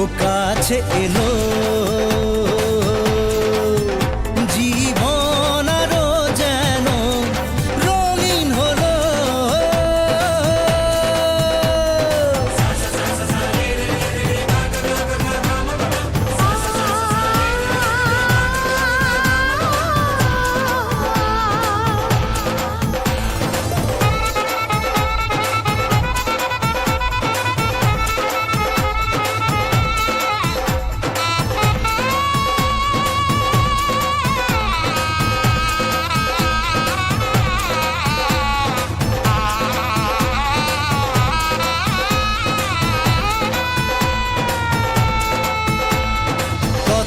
ও কাছে এলো।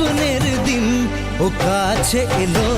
ফাগুনের দিন ও কাছে এলো।